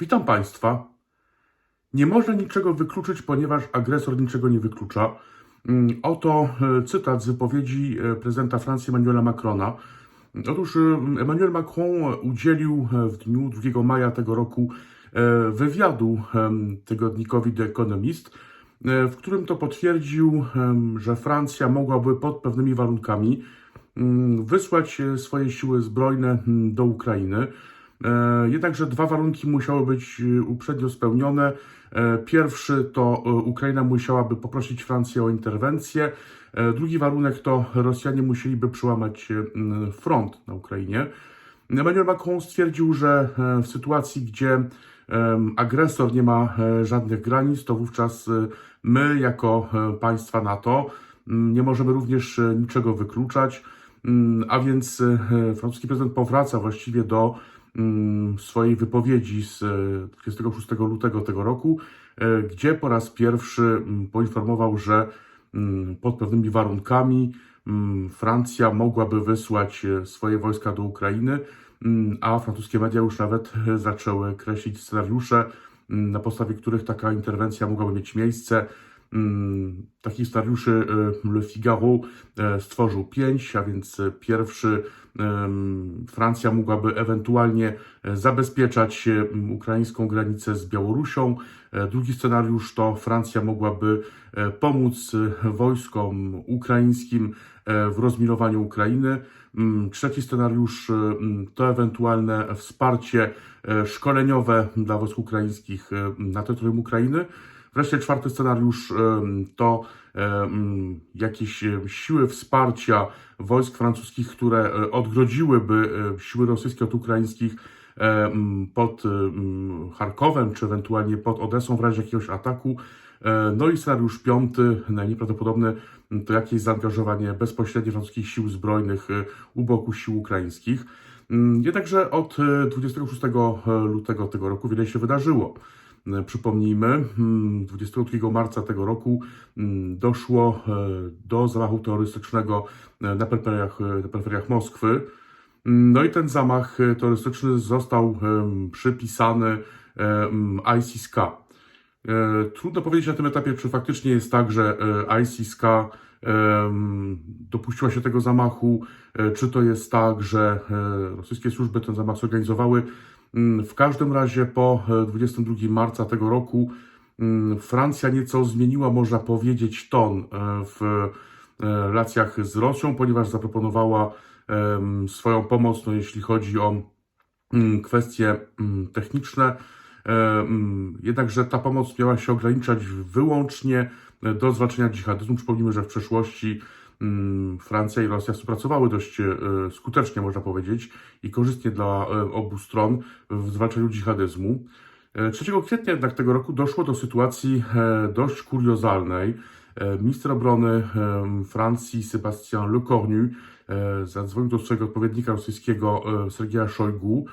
Witam Państwa. Nie można niczego wykluczyć, ponieważ agresor niczego nie wyklucza. Mm, Oto e, cytat z wypowiedzi e, prezydenta Francji Emmanuela Macrona. Otóż e, Emmanuel Macron udzielił e, w dniu 2 maja tego roku wywiadu tygodnikowi The Economist, w którym to potwierdził, że Francja mogłaby pod pewnymi warunkami mm, wysłać swoje siły zbrojne mm, do Ukrainy. E, Jednakże dwa warunki musiały być e, uprzednio spełnione. E, Pierwszy to Ukraina musiałaby poprosić Francję o interwencję. Drugi warunek to Rosjanie musieliby przełamać front na Ukrainie. Emmanuel Macron stwierdził, że w sytuacji, gdzie agresor nie ma żadnych granic, to wówczas my, jako państwa NATO, nie możemy również niczego wykluczać. A więc francuski prezydent powraca właściwie do swojej wypowiedzi z e, 26 lutego tego roku, e, gdzie po raz pierwszy mm, poinformował, że mm, pod pewnymi warunkami mm, Francja mogłaby wysłać e, swoje wojska do Ukrainy, mm, a francuskie media już nawet e, zaczęły kreślić scenariusze, mm, na podstawie których taka interwencja mogłaby mieć miejsce. Mm, Takich scenariuszy e, Le Figaro e, stworzył pięć, a więc e, pierwszy Francja mogłaby ewentualnie zabezpieczać ukraińską granicę z Białorusią. Drugi scenariusz to Francja mogłaby pomóc wojskom ukraińskim w rozminowaniu Ukrainy. Mm, Trzeci scenariusz e, m, to ewentualne wsparcie szkoleniowe dla wojsk ukraińskich na terytorium Ukrainy. Wreszcie czwarty scenariusz to jakieś siły wsparcia wojsk francuskich, które e, odgrodziłyby e, siły rosyjskie od ukraińskich pod em, Charkowem, czy ewentualnie pod Odesą w razie jakiegoś ataku. E, No i scenariusz piąty, najmniej prawdopodobny, m, to jakieś zaangażowanie bezpośrednie francuskich sił zbrojnych u boku sił ukraińskich. Mm, Jednakże od e, 26 lutego tego roku wiele się wydarzyło. E, Przypomnijmy, mm, 22 marca tego roku mm, doszło e, do zamachu terrorystycznego e, na peryferiach, na peryferiach Moskwy. Mm, No i ten zamach terrorystyczny został przypisany. E, Trudno powiedzieć na tym etapie, czy faktycznie jest tak, że em, dopuściła się tego zamachu, czy to jest tak, że rosyjskie służby ten zamach zorganizowały. Mm, W każdym razie po e, 22 marca tego roku mm, Francja nieco zmieniła, można powiedzieć, ton e, w e, relacjach z Rosją, ponieważ zaproponowała swoją pomoc, no, jeśli chodzi o mm, kwestie techniczne. E, Jednakże ta pomoc miała się ograniczać wyłącznie e, do zwalczenia dżihadyzmu. Przypomnijmy, że w przeszłości Francja i Rosja współpracowały dość e, skutecznie, można powiedzieć, i korzystnie dla e, obu stron w zwalczaniu dżihadyzmu. E, 3 kwietnia jednak tego roku doszło do sytuacji e, dość kuriozalnej. E, Minister obrony Francji Sebastian Lecornu e, zadzwonił do swojego odpowiednika rosyjskiego e, Sergeja Szojgu.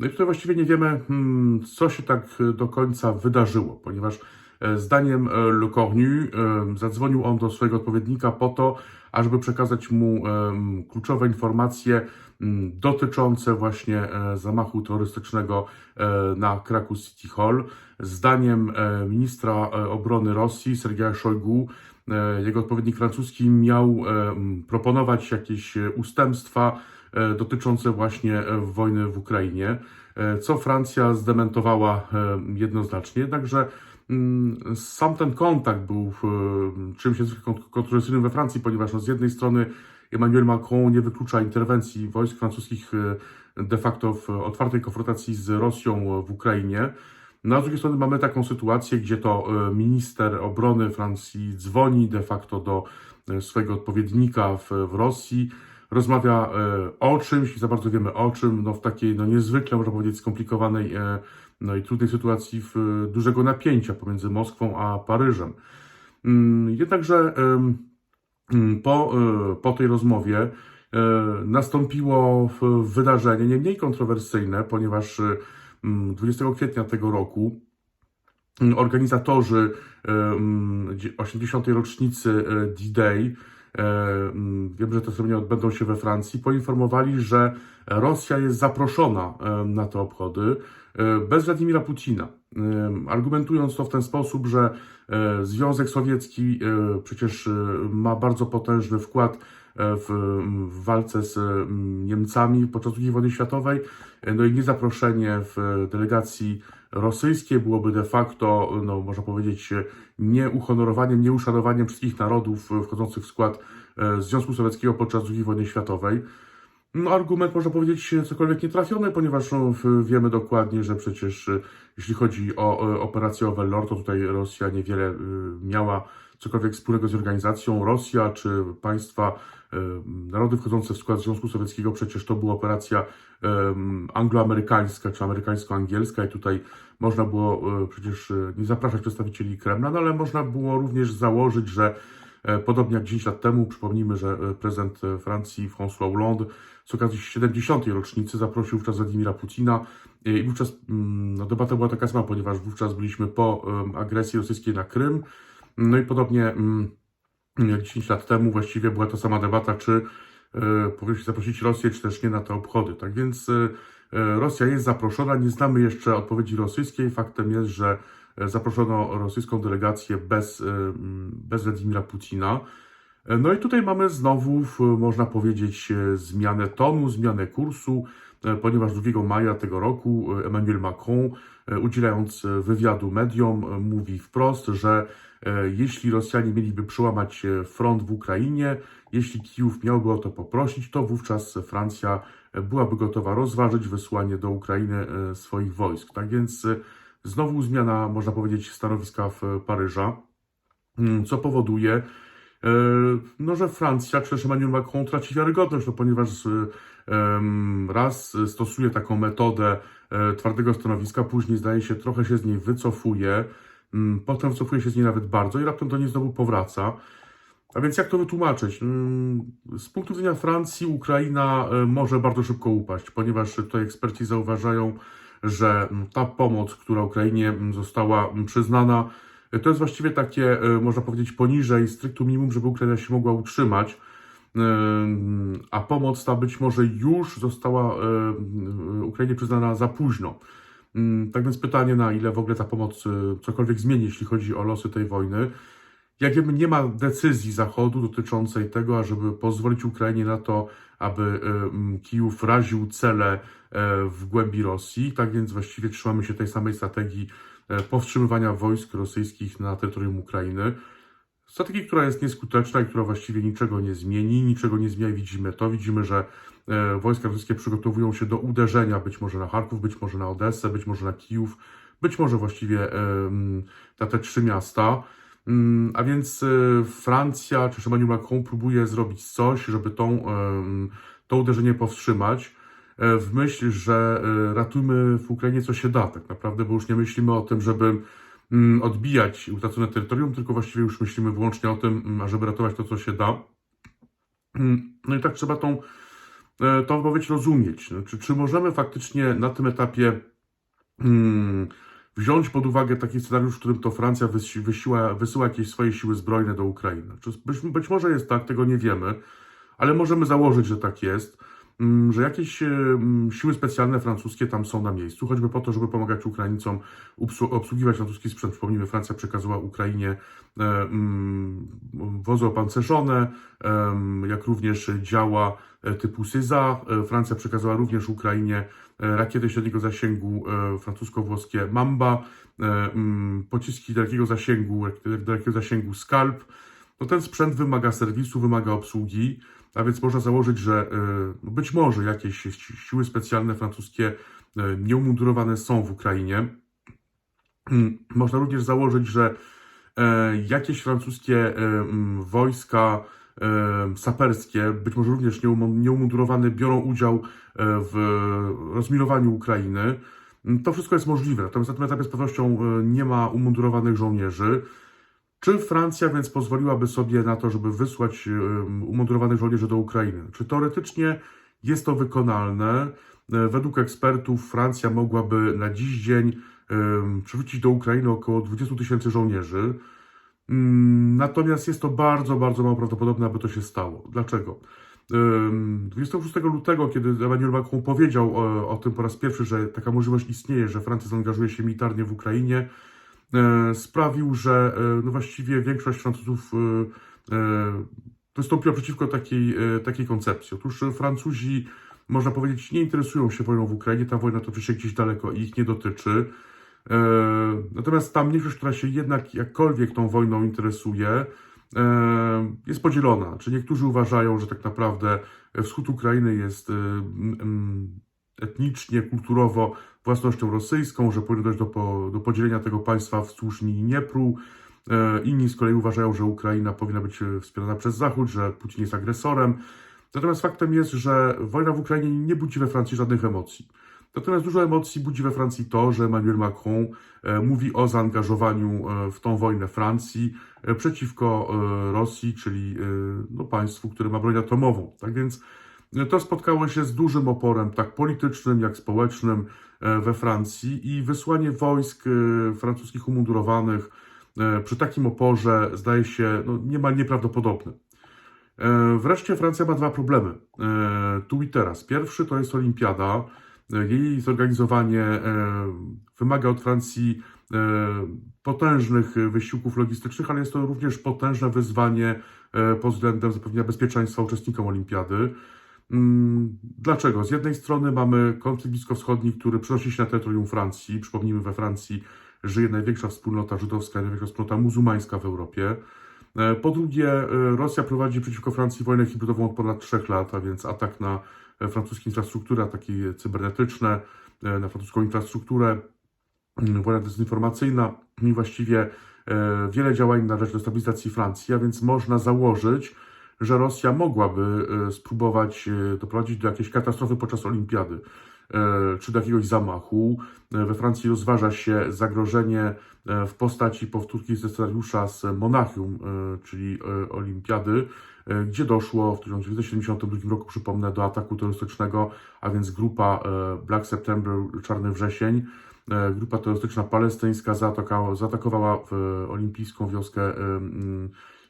No i tutaj właściwie nie wiemy, hmm, co się tak e, do końca wydarzyło, ponieważ e, zdaniem e, Le Cornu e, zadzwonił on do swojego odpowiednika po to, ażeby przekazać mu em, kluczowe informacje dotyczące właśnie e, zamachu terrorystycznego e, na Kraków City Hall. Zdaniem e, ministra e, obrony Rosji, Sergeja Szojgu, e, jego odpowiednik francuski miał e, proponować jakieś e, ustępstwa e, dotyczące właśnie e, wojny w Ukrainie, e, co Francja zdementowała e, jednoznacznie. Jednakże sam ten kontakt był e, czymś niezwykle kont- kontrowersyjnym we Francji, ponieważ no, z jednej strony Emmanuel Macron nie wyklucza interwencji wojsk francuskich e, de facto w otwartej konfrontacji z Rosją w Ukrainie. No, a z drugiej strony mamy taką sytuację, gdzie to e, minister obrony Francji dzwoni de facto do swojego odpowiednika w, w Rosji, rozmawia o czymś, za bardzo wiemy o czym, no w takiej no niezwykle, można powiedzieć, skomplikowanej no i trudnej sytuacji w e, dużego napięcia pomiędzy Moskwą a Paryżem. Mm, Jednakże mm, po, e, po tej rozmowie e, nastąpiło wydarzenie nie mniej kontrowersyjne, ponieważ e, mm, 20 kwietnia tego roku organizatorzy em, dzie- 80. rocznicy D-Day wiem, że te ceremony odbędą się we Francji, poinformowali, że Rosja jest zaproszona na te obchody bez Władimira Putina, e, argumentując to w ten sposób, że e, Związek Sowiecki e, przecież e, ma bardzo potężny wkład e, w, walce z Niemcami podczas II wojny światowej, e, no i niezaproszenie w delegacji rosyjskiej byłoby de facto, no można powiedzieć, e, nieuhonorowaniem, nieuszanowaniem wszystkich narodów e, wchodzących w skład e, Związku Sowieckiego podczas II wojny światowej. No, argument można powiedzieć cokolwiek nietrafiony, ponieważ no, wiemy dokładnie, że przecież e, jeśli chodzi o operację Overlord, to tutaj Rosja niewiele e, miała cokolwiek wspólnego z organizacją. Rosja czy państwa, e, narody wchodzące w skład Związku Sowieckiego, przecież to była operacja angloamerykańska czy amerykańsko-angielska i tutaj można było przecież nie zapraszać przedstawicieli Kremla, no ale można było również założyć, że podobnie jak 10 lat temu, przypomnijmy, że e, prezydent e, Francji François Hollande z okazji 70. rocznicy zaprosił wówczas Władimira Putina e, i wówczas mm, no, debata była taka sama, ponieważ wówczas byliśmy po agresji rosyjskiej na Krym, no i podobnie mm, jak 10 lat temu właściwie była to sama debata, czy e, powinniśmy zaprosić Rosję, czy też nie na te obchody. Tak więc e, e, Rosja jest zaproszona, nie znamy jeszcze odpowiedzi rosyjskiej. Faktem jest, że e, zaproszono rosyjską delegację bez, e, bez Władimira Putina. E, No i tutaj mamy znowu, można powiedzieć, e, zmianę tonu, zmianę kursu, e, ponieważ 2 maja tego roku e, Emmanuel Macron, e, udzielając e, wywiadu mediom, e, mówi wprost, że e, jeśli Rosjanie mieliby przełamać e, front w Ukrainie, jeśli Kijów miałby o to poprosić, to wówczas Francja e, byłaby gotowa rozważyć wysłanie do Ukrainy e, swoich wojsk. Tak więc e, znowu zmiana, można powiedzieć, stanowiska w Paryża, mm, co powoduje, e, no, że Francja, też Emmanuel Macron traci wiarygodność, no, ponieważ e, raz stosuje taką metodę e, twardego stanowiska, później zdaje się trochę się z niej wycofuje, mm, potem wycofuje się z niej nawet bardzo i raptem do niej znowu powraca. A więc jak to wytłumaczyć? Mm, Z punktu widzenia Francji Ukraina może bardzo szybko upaść, ponieważ tutaj eksperci zauważają, że mm, ta pomoc, która Ukrainie mm, została mm, przyznana, e, to jest właściwie takie, e, można powiedzieć, poniżej stricte minimum, żeby Ukraina się mogła utrzymać. Ym, A pomoc ta być może już została e, Ukrainie przyznana za późno. Ym, Tak więc pytanie, na ile w ogóle ta pomoc e, cokolwiek zmieni, jeśli chodzi o losy tej wojny. Jak wiemy, nie ma decyzji Zachodu dotyczącej tego, ażeby pozwolić Ukrainie na to, aby Kijów raził cele e, w głębi Rosji. Tak więc właściwie trzymamy się tej samej strategii e, powstrzymywania wojsk rosyjskich na terytorium Ukrainy. Strategii, która jest nieskuteczna i która właściwie niczego nie zmieni, niczego nie zmienia. Widzimy to. Widzimy, że e, wojska rosyjskie przygotowują się do uderzenia być może na Charków, być może na Odessę, być może na Kijów, być może właściwie na te trzy miasta. Mm, A więc e, Francja czy Emmanuel Macron próbuje zrobić coś, żeby tą, to uderzenie powstrzymać, e, w myśl, że e, ratujmy w Ukrainie co się da, tak naprawdę, bo już nie myślimy o tym, żeby mm, odbijać utracone terytorium, tylko właściwie już myślimy wyłącznie o tym, mm, ażeby ratować to, co się da. No i tak trzeba tą, e, tą wypowiedź rozumieć. Czy, czy możemy faktycznie na tym etapie mm, wziąć pod uwagę taki scenariusz, w którym to Francja wysi- wysiła, wysyła jakieś swoje siły zbrojne do Ukrainy? Być, być może jest tak, tego nie wiemy, ale możemy założyć, że tak jest, że jakieś mm, siły specjalne francuskie tam są na miejscu, choćby po to, żeby pomagać Ukraińcom obsłu- obsługiwać francuski sprzęt. Przypomnijmy, Francja przekazała Ukrainie e, mm, wozy opancerzone, em, jak również działa e, typu Syza. E, Francja przekazała również Ukrainie e, rakiety średniego zasięgu e, francusko-włoskie Mamba, e, mm, pociski dalekiego zasięgu, dalekiego zasięgu Scalp. No ten sprzęt wymaga serwisu, wymaga obsługi, a więc można założyć, że e, być może jakieś si- siły specjalne francuskie e, nieumundurowane są w Ukrainie. Mm, Można również założyć, że e, jakieś francuskie mm, wojska saperskie, być może również nieumu- nieumundurowane, biorą udział w rozminowaniu Ukrainy. Mm, To wszystko jest możliwe, natomiast na tym etapie z pewnością nie ma umundurowanych żołnierzy. Czy Francja więc pozwoliłaby sobie na to, żeby wysłać umundurowanych żołnierzy do Ukrainy? Czy teoretycznie jest to wykonalne? E, Według ekspertów Francja mogłaby na dziś dzień przywrócić do Ukrainy około 20 tysięcy żołnierzy. Mm, Natomiast jest to bardzo, bardzo mało prawdopodobne, aby to się stało. Dlaczego? Ym, 26 lutego, kiedy Emmanuel Macron powiedział o, o tym po raz pierwszy, że taka możliwość istnieje, że Francja zaangażuje się militarnie w Ukrainie, e, sprawił, że e, no właściwie większość Francuzów e, e, wystąpiła przeciwko takiej, e, takiej koncepcji. Otóż e, Francuzi, można powiedzieć, nie interesują się wojną w Ukrainie, ta wojna toczy się gdzieś daleko i ich nie dotyczy. E, Natomiast ta mniejszość, która się jednak jakkolwiek tą wojną interesuje, e, jest podzielona. Czy niektórzy uważają, że tak naprawdę wschód Ukrainy jest e, etnicznie, kulturowo własnością rosyjską, że powinno dojść do, po, do podzielenia tego państwa wzdłuż linii Dniepru. E, Inni z kolei uważają, że Ukraina powinna być e, wspierana przez Zachód, że Putin jest agresorem. Natomiast faktem jest, że wojna w Ukrainie nie budzi we Francji żadnych emocji. Natomiast dużo emocji budzi we Francji to, że Emmanuel Macron e, mówi o zaangażowaniu w tą wojnę Francji przeciwko Rosji, czyli no, państwu, które ma broń atomową. Tak więc to spotkało się z dużym oporem, tak politycznym, jak społecznym e, we Francji i wysłanie wojsk e, francuskich umundurowanych e, przy takim oporze zdaje się no, niemal nieprawdopodobne. Wreszcie Francja ma dwa problemy. Tu i teraz. Pierwszy to jest Olimpiada. Jej zorganizowanie wymaga od Francji potężnych wysiłków logistycznych, ale jest to również potężne wyzwanie pod względem zapewnienia bezpieczeństwa uczestnikom Olimpiady. Mm, Dlaczego? Z jednej strony mamy konflikt bliskowschodni, który przenosi się na terytorium Francji. Przypomnijmy, we Francji żyje największa wspólnota żydowska, największa wspólnota muzułmańska w Europie. E, Po drugie, e, Rosja prowadzi przeciwko Francji wojnę hybrydową od ponad trzech lat, a więc atak na e, francuskie infrastruktury, ataki cybernetyczne, na francuską infrastrukturę, mm, wojna dezinformacyjna i właściwie wiele działań na rzecz destabilizacji Francji, a więc można założyć, że Rosja mogłaby e, spróbować e, doprowadzić do jakiejś katastrofy podczas olimpiady e, czy do jakiegoś zamachu. We Francji rozważa się zagrożenie w postaci powtórki scenariusza z Monachium, czyli olimpiady, gdzie doszło w 1972 roku, przypomnę, do ataku terrorystycznego, a więc grupa Black September, Czarny Wrzesień, grupa terrorystyczna palestyńska zaatakowała, zaatakowała olimpijską wioskę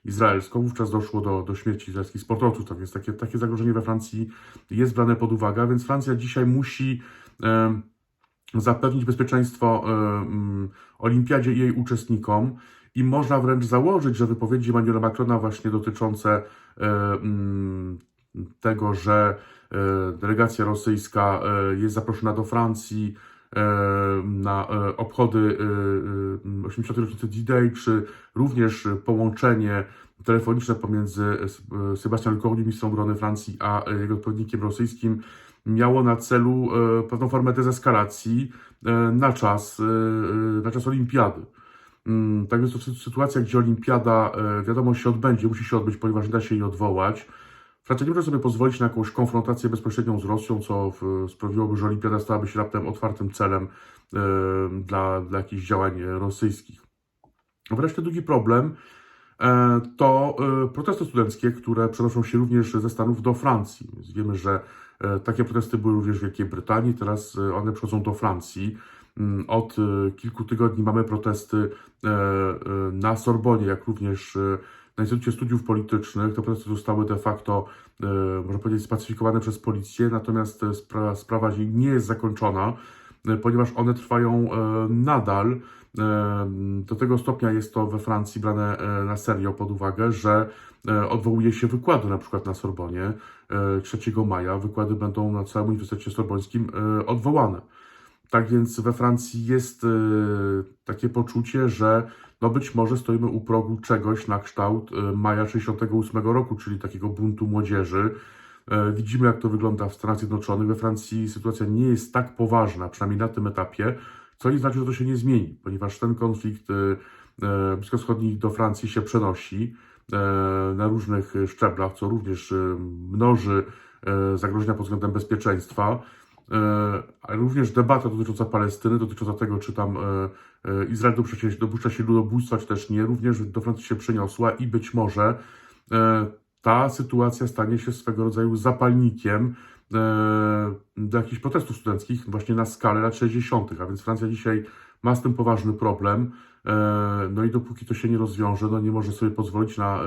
izraelską. Wówczas doszło do, do śmierci izraelskich sportowców, tak więc takie, takie zagrożenie we Francji jest brane pod uwagę, więc Francja dzisiaj musi e, zapewnić bezpieczeństwo e, olimpiadzie i jej uczestnikom i można wręcz założyć, że wypowiedzi Emmanuela Macrona właśnie dotyczące e, mm, tego, że delegacja rosyjska jest zaproszona do Francji na e, obchody e, e, 80. rocznicy D-Day, czy również połączenie telefoniczne pomiędzy e, Sebastian Lecornu, ministrem obrony Francji, a e, jego odpowiednikiem rosyjskim miało na celu e, pewną formę dezeskalacji e, na czas, e, e, na czas olimpiady. Mm, Tak więc to sy- sytuacja, gdzie olimpiada, e, wiadomo, się odbędzie, musi się odbyć, ponieważ nie da się jej odwołać. Francja nie może sobie pozwolić na jakąś konfrontację bezpośrednią z Rosją, co w, sprawiłoby, że olimpiada stałaby się raptem otwartym celem e, dla, dla jakichś działań e, rosyjskich. Wreszcie drugi problem e, to e, protesty studenckie, które przenoszą się również ze Stanów do Francji. Wiemy, że e, takie protesty były również w Wielkiej Brytanii, teraz e, one przychodzą do Francji. Mm, Od e, kilku tygodni mamy protesty e, e, na Sorbonie, jak również e, na Instytucie Studiów Politycznych. Te protesty zostały de facto, e, można powiedzieć, spacyfikowane przez policję, natomiast e, spra sprawa nie jest zakończona, e, ponieważ one trwają nadal. Do tego stopnia jest to we Francji brane na serio pod uwagę, że odwołuje się wykłady na przykład na Sorbonie e, 3 maja. Wykłady będą na całym Uniwersytecie Sorbońskim odwołane. Tak więc we Francji jest e, takie poczucie, że no być może stoimy u progu czegoś na kształt e, maja 68 roku, czyli takiego buntu młodzieży. E, Widzimy, jak to wygląda w Stanach Zjednoczonych. We Francji sytuacja nie jest tak poważna, przynajmniej na tym etapie, co nie znaczy, że to się nie zmieni, ponieważ ten konflikt bliskowschodni do Francji się przenosi na różnych szczeblach, co również mnoży zagrożenia pod względem bezpieczeństwa. E, również debata dotycząca Palestyny, dotycząca tego, czy tam e, e, Izrael dopuszcza się, dopuszcza się ludobójstwa, czy też nie, również do Francji się przeniosła i być może ta sytuacja stanie się swego rodzaju zapalnikiem do jakichś protestów studenckich właśnie na skalę lat 60., a więc Francja dzisiaj ma z tym poważny problem. No i dopóki to się nie rozwiąże, no nie może sobie pozwolić na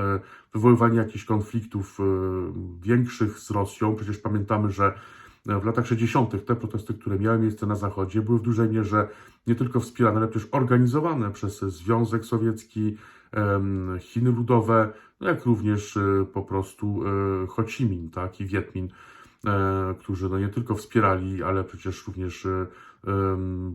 wywoływanie jakichś konfliktów większych z Rosją. Przecież pamiętamy, że w latach 60. te protesty, które miały miejsce na Zachodzie, były w dużej mierze nie tylko wspierane, ale też organizowane przez Związek Sowiecki, Chiny Ludowe, no jak również e, po prostu e, Ho Chi Minh tak, i Wietmin, e, którzy no nie tylko wspierali, ale przecież również e,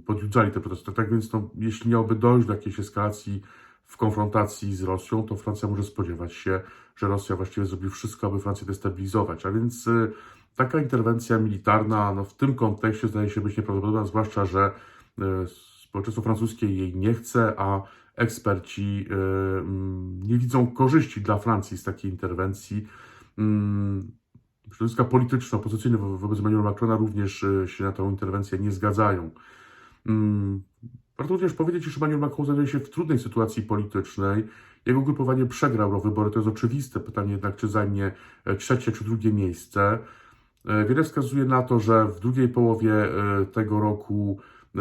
podjudzali te protesty. Tak więc no, jeśli miałoby dojść do jakiejś eskalacji w konfrontacji z Rosją, to Francja może spodziewać się, że Rosja właściwie zrobi wszystko, aby Francję destabilizować. A więc e, taka interwencja militarna no, w tym kontekście zdaje się być nieprawdopodobna, zwłaszcza, że e, społeczeństwo francuskie jej nie chce, a eksperci e, mm, nie widzą korzyści dla Francji z takiej interwencji. Mm, Środowiska polityczne, opozycyjne wo- wobec Emmanuela Macrona również e, się na tę interwencję nie zgadzają. Mm, Warto również powiedzieć, że Emmanuel Macron znajduje się w trudnej sytuacji politycznej. Jego ugrupowanie przegrało wybory, to jest oczywiste. Pytanie jednak, czy zajmie trzecie czy drugie miejsce. E, Wiele wskazuje na to, że w drugiej połowie e, tego roku e,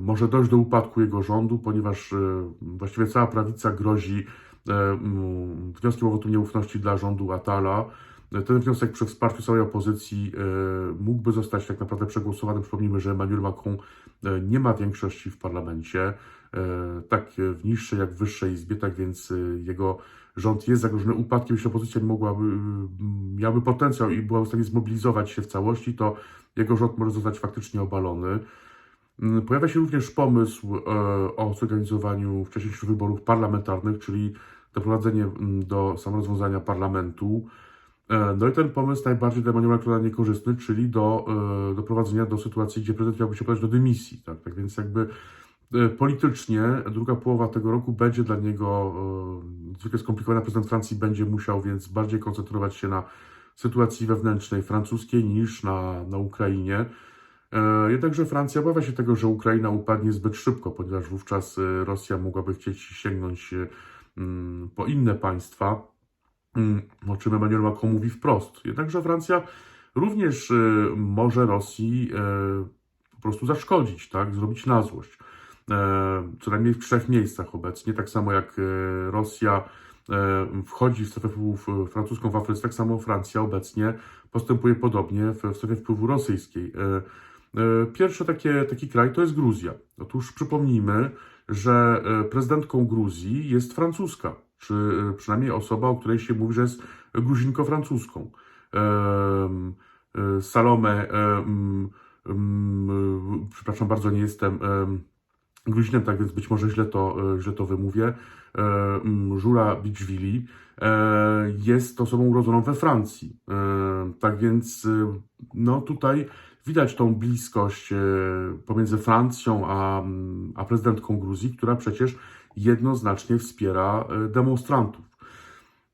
może dojść do upadku jego rządu, ponieważ właściwie cała prawica grozi wnioskiem o wotum nieufności dla rządu Atala. Ten wniosek przy wsparciu całej opozycji mógłby zostać tak naprawdę przegłosowany. Przypomnijmy, że Emmanuel Macron nie ma większości w parlamencie, tak w niższej jak w wyższej izbie, tak więc jego rząd jest zagrożony upadkiem. Jeśli opozycja mogłaby, mm, miałaby potencjał i była w stanie zmobilizować się w całości, to jego rząd może zostać faktycznie obalony. Mm, Pojawia się również pomysł e, o zorganizowaniu wcześniejszych wyborów parlamentarnych, czyli doprowadzenie mm, do samorozwiązania parlamentu. E, No i ten pomysł najbardziej dla Macrona niekorzystny, czyli do e, doprowadzenia do sytuacji, gdzie prezydent miałby się podać do dymisji. Tak, tak więc jakby politycznie druga połowa tego roku będzie dla niego e, zwykle skomplikowana. Prezydent Francji będzie musiał więc bardziej koncentrować się na sytuacji wewnętrznej francuskiej niż na, na Ukrainie. E, Jednakże Francja obawia się tego, że Ukraina upadnie zbyt szybko, ponieważ wówczas e, Rosja mogłaby chcieć sięgnąć e, mm, po inne państwa, mm, o czym Emmanuel Macron mówi wprost. Jednakże Francja również e, może Rosji e, po prostu zaszkodzić, tak? zrobić na złość. E, Co najmniej w trzech miejscach obecnie, tak samo jak e, Rosja e, wchodzi w strefę wpływów francuską w Afryce, tak samo Francja obecnie postępuje podobnie w, strefie wpływu rosyjskiej. Pierwszy takie, taki kraj to jest Gruzja. Otóż przypomnijmy, że prezydentką Gruzji jest francuska, czy przynajmniej osoba, o której się mówi, że jest gruzinko-francuską. Salome, przepraszam bardzo, nie jestem em, Gruzinem, tak więc być może źle to, e, źle to wymówię. E, Żula Biczwili e, jest osobą urodzoną we Francji. Tak więc no tutaj widać tą bliskość pomiędzy Francją a, a prezydentką Gruzji, która przecież jednoznacznie wspiera demonstrantów.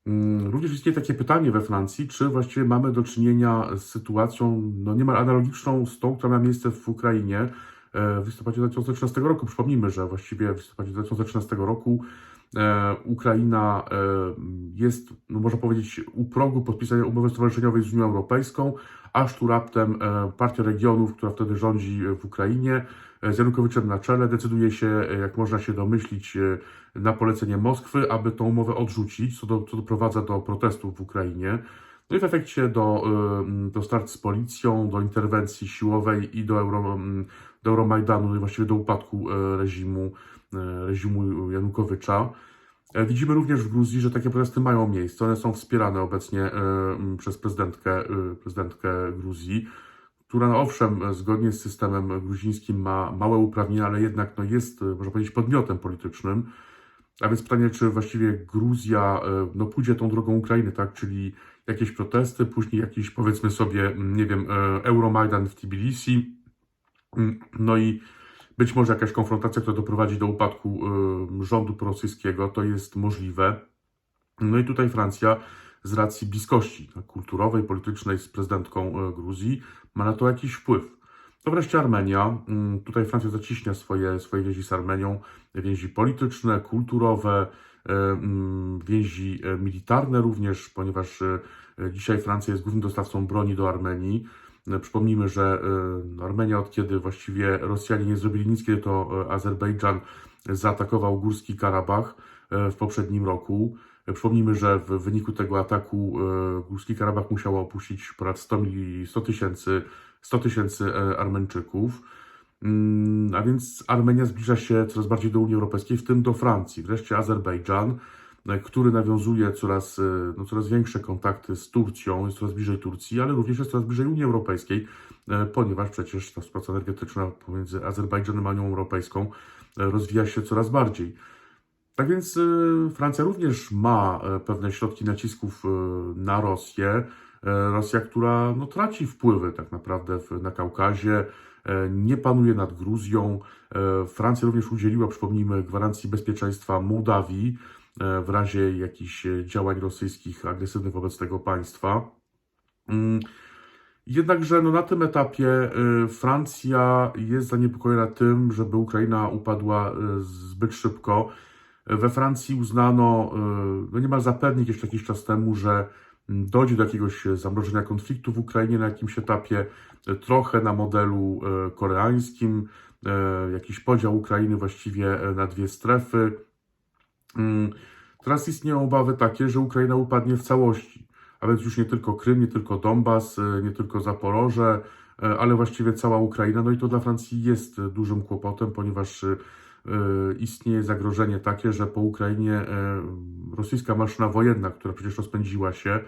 Mm, Również istnieje takie pytanie we Francji, czy właściwie mamy do czynienia z sytuacją no niemal analogiczną z tą, która miała miejsce w Ukrainie w listopadzie 2013 roku. Przypomnijmy, że właściwie w listopadzie 2013 roku e, Ukraina e, jest, no można powiedzieć, u progu podpisania umowy stowarzyszeniowej z Unią Europejską, aż tu raptem e, Partia Regionów, która wtedy rządzi w Ukrainie, e, z Janukowiczem na czele, decyduje się, e, jak można się domyślić, e, na polecenie Moskwy, aby tą umowę odrzucić, co, do, co doprowadza do protestów w Ukrainie. No i w efekcie do, do start z policją, do interwencji siłowej i do, Euro, do Euromajdanu, no i właściwie do upadku e, reżimu, e, reżimu Janukowycza. E, Widzimy również w Gruzji, że takie protesty mają miejsce. One są wspierane obecnie przez prezydentkę, prezydentkę Gruzji, która no owszem, zgodnie z systemem gruzińskim ma małe uprawnienia, ale jednak no, jest, można powiedzieć, podmiotem politycznym. A więc pytanie, czy właściwie Gruzja e, no, pójdzie tą drogą Ukrainy, tak? Czyli jakieś protesty, później jakiś, powiedzmy sobie, nie wiem, e, Euromajdan w Tbilisi, Mm, no i być może jakaś konfrontacja, która doprowadzi do upadku y, rządu prorosyjskiego, to jest możliwe. No i tutaj Francja z racji bliskości tak, kulturowej, politycznej z prezydentką Gruzji ma na to jakiś wpływ. To wreszcie Armenia. Mm, Tutaj Francja zaciśnia swoje, swoje więzi z Armenią, więzi polityczne, kulturowe, y, mm, więzi y, militarne również, ponieważ y, dzisiaj Francja jest głównym dostawcą broni do Armenii. E, Przypomnijmy, że e, Armenia od kiedy właściwie Rosjanie nie zrobili nic, kiedy to e, Azerbejdżan zaatakował Górski Karabach e, w poprzednim roku. E, Przypomnijmy, że w wyniku tego ataku e, Górski Karabach musiało opuścić ponad 100 mil- 100 tysięcy 100 tysięcy e, Armeńczyków. Mm, A więc Armenia zbliża się coraz bardziej do Unii Europejskiej, w tym do Francji. Wreszcie Azerbejdżan, e, który nawiązuje coraz, e, no, coraz większe kontakty z Turcją, jest coraz bliżej Turcji, ale również jest coraz bliżej Unii Europejskiej, ponieważ przecież ta współpraca energetyczna pomiędzy Azerbejdżanem a Unią Europejską rozwija się coraz bardziej. Tak więc Francja również ma pewne środki nacisków na Rosję. E, Rosja, która no, traci wpływy tak naprawdę na Kaukazie, e, nie panuje nad Gruzją. E, Francja również udzieliła, przypomnijmy, gwarancji bezpieczeństwa Mołdawii w razie jakichś działań rosyjskich agresywnych wobec tego państwa. Mm, Jednakże no, na tym etapie Francja jest zaniepokojona tym, żeby Ukraina upadła zbyt szybko. We Francji uznano, no niemal za pewnik jeszcze jakiś czas temu, że dojdzie do jakiegoś zamrożenia konfliktu w Ukrainie na jakimś etapie, y, trochę na modelu y, koreańskim, jakiś podział Ukrainy właściwie na dwie strefy. Mm, Teraz istnieją obawy takie, że Ukraina upadnie w całości, a więc już nie tylko Krym, nie tylko Donbas, nie tylko Zaporoże, ale właściwie cała Ukraina. No i to dla Francji jest dużym kłopotem, ponieważ istnieje zagrożenie takie, że po Ukrainie y, rosyjska maszyna wojenna, która przecież rozpędziła się y,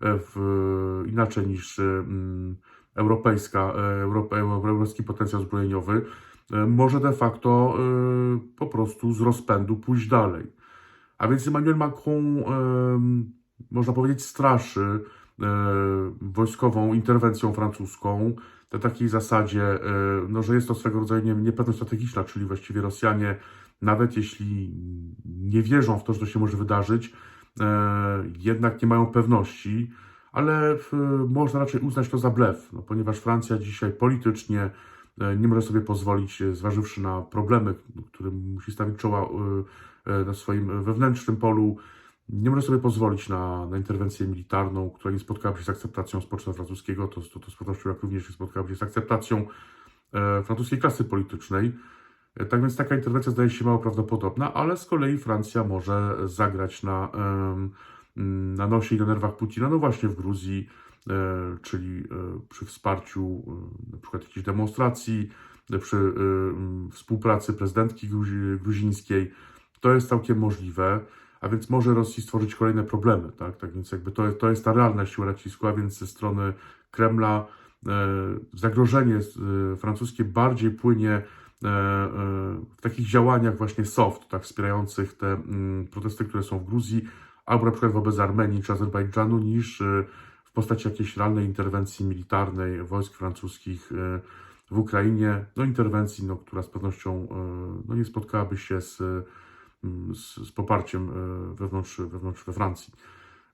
w, inaczej niż y, mm, europejska, y, Europe, europejski potencjał zbrojeniowy, y, może de facto y, po prostu z rozpędu pójść dalej. A więc Emmanuel Macron, można powiedzieć, straszy e, wojskową interwencją francuską na takiej zasadzie, e, no, że jest to swego rodzaju nie- niepewność strategiczna, czyli właściwie Rosjanie, nawet jeśli nie wierzą w to, że to się może wydarzyć, e, jednak nie mają pewności, ale w, można raczej uznać to za blef, no, ponieważ Francja dzisiaj politycznie e, nie może sobie pozwolić, e, zważywszy na problemy, którym musi stawić czoła e, e, na swoim wewnętrznym polu, nie może sobie pozwolić na, na interwencję militarną, która nie spotkałaby się z akceptacją społeczeństwa francuskiego, to, to, to z pewnością jak również nie spotkałaby się z akceptacją e, francuskiej klasy politycznej. E, tak więc taka interwencja zdaje się mało prawdopodobna, ale z kolei Francja może zagrać na, em, na nosie i na nerwach Putina, no właśnie w Gruzji, e, czyli e, przy wsparciu e, na przykład jakichś demonstracji, e, przy e, współpracy prezydentki gruzi- gruzińskiej. To jest całkiem możliwe, a więc może Rosji stworzyć kolejne problemy, tak? Tak więc jakby to, to jest ta realna siła nacisku, a więc ze strony Kremla e, zagrożenie e, francuskie bardziej płynie e, w takich działaniach właśnie soft, tak, wspierających te mm, protesty, które są w Gruzji, albo na przykład wobec Armenii czy Azerbejdżanu, niż w postaci jakiejś realnej interwencji militarnej wojsk francuskich w Ukrainie, no interwencji, no, która z pewnością no, nie spotkałaby się z, z, z poparciem e, wewnątrz, wewnątrz we Francji.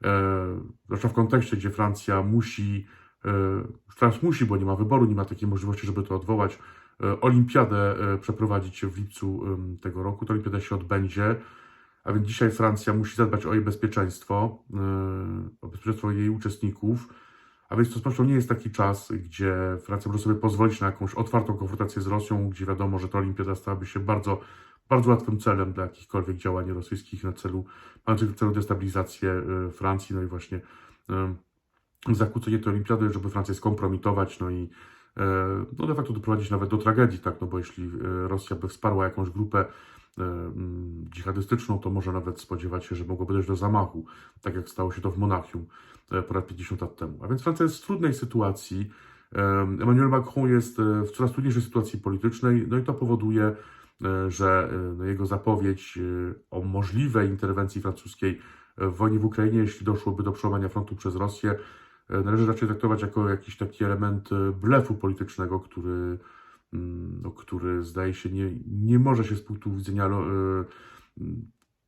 E, Zwłaszcza w kontekście, gdzie Francja musi, teraz musi, bo nie ma wyboru, nie ma takiej możliwości, żeby to odwołać, e, olimpiadę przeprowadzić w lipcu tego roku. Ta olimpiada się odbędzie, a więc dzisiaj Francja musi zadbać o jej bezpieczeństwo, o bezpieczeństwo jej uczestników. A więc to z pewnością nie jest taki czas, gdzie Francja może sobie pozwolić na jakąś otwartą konfrontację z Rosją, gdzie wiadomo, że ta olimpiada stałaby się bardzo, bardzo łatwym celem dla jakichkolwiek działań rosyjskich na celu, mających na celu destabilizację e, Francji, no i właśnie e, zakłócenie tej olimpiady, żeby Francję skompromitować, no i e, no de facto doprowadzić nawet do tragedii, tak, no bo jeśli Rosja by wsparła jakąś grupę dżihadystyczną, to może nawet spodziewać się, że mogłoby dojść do zamachu, tak jak stało się to w Monachium ponad 50 lat temu. A więc Francja jest w trudnej sytuacji. Emmanuel Macron jest w coraz trudniejszej sytuacji politycznej, no i to powoduje, że e, no, jego zapowiedź e, o możliwej interwencji francuskiej w wojnie w Ukrainie, jeśli doszłoby do przełamania frontu przez Rosję, e, należy raczej traktować jako jakiś taki element e, blefu politycznego, który, mm, no, który zdaje się nie, nie może się z punktu widzenia lo- e,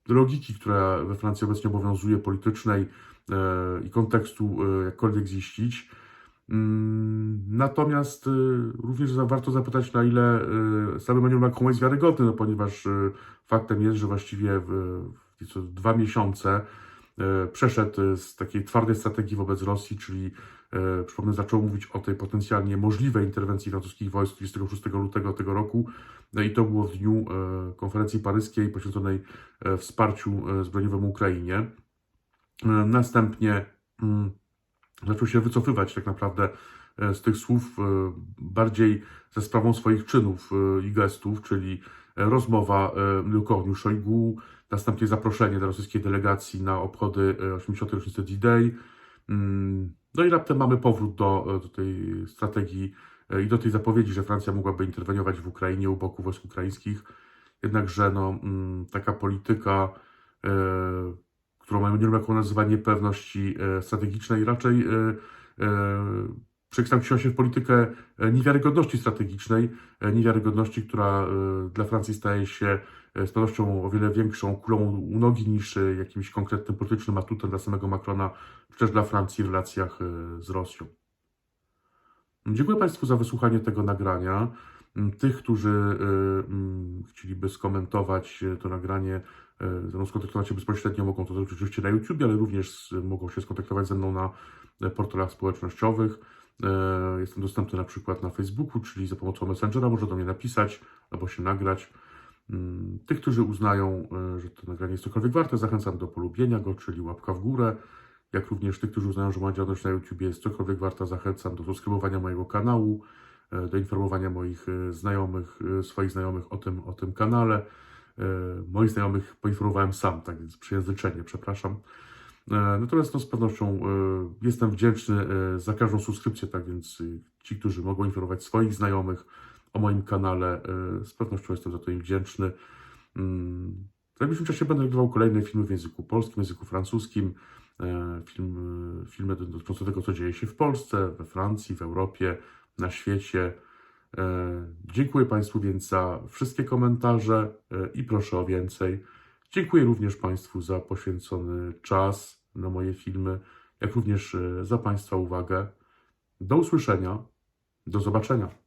logiki, która we Francji obecnie obowiązuje, politycznej e, i kontekstu e, jakkolwiek ziścić. Mm, Natomiast e, również warto zapytać, na ile e, sam Emmanuel Macron jest wiarygodny, no, ponieważ e, faktem jest, że właściwie w, nieco dwa miesiące przeszedł z takiej twardej strategii wobec Rosji, czyli przypomnę, zaczął mówić o tej potencjalnie możliwej interwencji francuskich wojsk 26 lutego tego roku no i to było w dniu konferencji paryskiej poświęconej wsparciu zbrojeniowemu Ukrainie. Następnie mm, zaczął się wycofywać tak naprawdę e, z tych słów e, bardziej ze sprawą swoich czynów e, i gestów, czyli rozmowa Cornu Szojgu, następnie zaproszenie do rosyjskiej delegacji na obchody e, 80. rocznicy D-Day. Mm, No i raptem mamy powrót do, do tej strategii i do tej zapowiedzi, że Francja mogłaby interweniować w Ukrainie u boku wojsk ukraińskich. Jednakże no, mm, taka polityka, którą mają nie wiem jaką nazywa niepewności e, strategicznej, raczej e, e, przekształciła się w politykę niewiarygodności strategicznej, niewiarygodności, która dla Francji staje się z pewnością o wiele większą kulą u nogi niż jakimś konkretnym politycznym atutem dla samego Macrona, czy też dla Francji w relacjach z Rosją. Dziękuję Państwu za wysłuchanie tego nagrania. Tych, którzy mm, chcieliby skomentować e, to nagranie, e, mną skontaktować się bezpośrednio, mogą to zrobić oczywiście na YouTube, ale również mogą się skontaktować ze mną na e, portalach społecznościowych. E, Jestem dostępny na przykład na Facebooku, czyli za pomocą Messengera można do mnie napisać albo się nagrać. Tych, którzy uznają, e, że to nagranie jest cokolwiek warte, zachęcam do polubienia go, czyli łapka w górę. Jak również tych, którzy uznają, że moja działalność na YouTube jest cokolwiek warta, zachęcam do subskrybowania mojego kanału, e, do informowania moich e, znajomych, e, swoich znajomych o tym, o tym kanale. E, Moich znajomych poinformowałem sam, tak więc przejęzyczenie, przepraszam. E, Natomiast no, z pewnością e, jestem wdzięczny e, za każdą subskrypcję, tak więc e, ci, którzy mogą informować swoich znajomych o moim kanale, e, z pewnością jestem za to im wdzięczny. Mm, W najbliższym czasie będę nagrywał kolejne filmy w języku polskim, języku francuskim, e, film, e, filmy dotyczące tego, co dzieje się w Polsce, we Francji, w Europie, na świecie. E, Dziękuję Państwu więc za wszystkie komentarze e, i proszę o więcej. Dziękuję również Państwu za poświęcony czas na moje filmy, jak również e, za Państwa uwagę. Do usłyszenia, do zobaczenia.